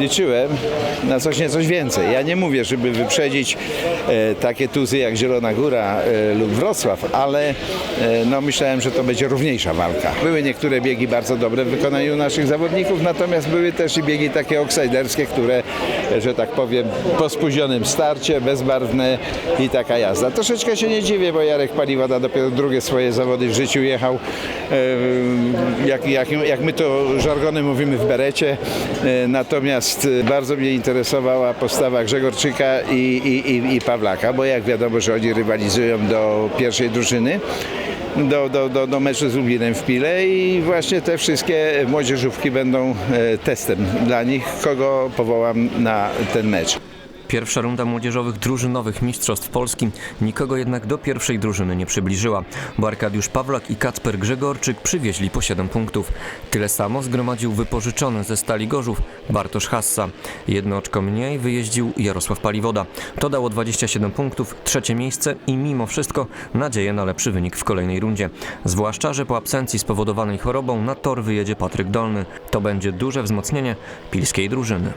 Liczyłem na coś nie coś więcej. Ja nie mówię, żeby wyprzedzić e, takie tuzy jak Zielona Góra e, lub Wrocław, ale e, no, myślałem, że to będzie równiejsza walka. Były niektóre biegi bardzo dobre w wykonaniu naszych zawodników, natomiast były też i biegi takie outsiderskie, które, że tak powiem, po spóźnionym starcie, bezbarwne i taka jazda. Troszeczkę się nie dziwię, bo Jarek Paliwoda dopiero drugie swoje zawody w życiu jechał, e, jak, jak, jak my to żargonem mówimy w berecie, e, natomiast e, bardzo mnie interesowała postawa Grzegorczyka i, i, i, i Pawlaka, bo jak wiadomo, że oni rywalizują do pierwszej drużyny. Do, do, do, do meczu z Lublinem w Pile i właśnie te wszystkie młodzieżówki będą e, testem dla nich, kogo powołam na ten mecz. Pierwsza runda młodzieżowych drużynowych mistrzostw Polski nikogo jednak do pierwszej drużyny nie przybliżyła, bo Arkadiusz Pawlak i Kacper Grzegorczyk przywieźli po 7 punktów. Tyle samo zgromadził wypożyczony ze Stali Gorzów Bartosz Hassa. Jedno oczko mniej wyjeździł Jarosław Paliwoda. To dało 27 punktów, trzecie miejsce i mimo wszystko nadzieję na lepszy wynik w kolejnej rundzie. Zwłaszcza, że po absencji spowodowanej chorobą na tor wyjedzie Patryk Dolny. To będzie duże wzmocnienie pilskiej drużyny.